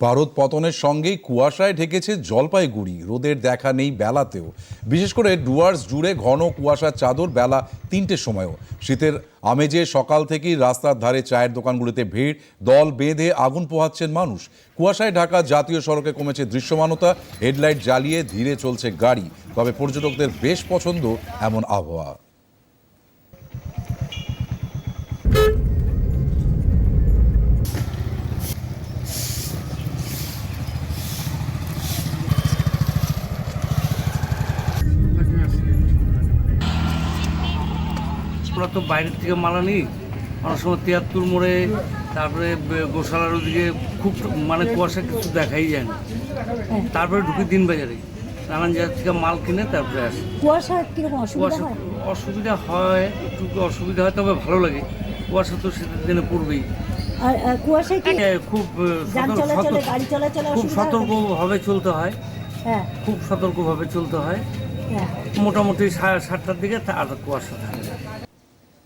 ভারত পতনের সঙ্গেই কুয়াশায় ঢেকেছে জলপাইগুড়ি। রোদের দেখা নেই বেলাতেও। বিশেষ করে ডুয়ার্স জুড়ে ঘন কুয়াশার চাদর বেলা তিনটের সময়ও। শীতের আমেজে সকাল থেকেই রাস্তার ধারে চায়ের দোকানগুলিতে ভিড়, দল বেঁধে আগুন পোহাচ্ছেন মানুষ। কুয়াশায় ঢাকা জাতীয় সড়কে কমেছে দৃশ্যমানতা, হেডলাইট জ্বালিয়ে ধীরে চলছে গাড়ি। তবে পর্যটকদের বেশ পছন্দ এমন আবহাওয়া। আমরা তো বাইরের থেকে মালা নিই। অনেক সময় তিয়াত্তর মোড়ে তারপরে গোশালার ওদিকে খুব মানে কুয়াশা কিছু দেখাই যায় না। তারপরে ঢুকি দিন বাজারে। নানান জায়গা থেকে মাল কিনে তারপরে আসে। কুয়াশা কীরকম অসুবিধা কুয়াশা হয়? অসুবিধা হয় একটু অসুবিধা হয় তবে ভালো লাগে। কুয়াশা তো শীতের দিনে পড়বেই। আর আহ, কুয়াশায় কি খুব চলাচলে খুব সতর্কভাবে চলতে হয়। হ্যাঁ। খুব সতর্কভাবে চলতে হয়। হ্যাঁ। মোটামুটি সাড়ে সাতটার দিকে আর কুয়াশা থাকে।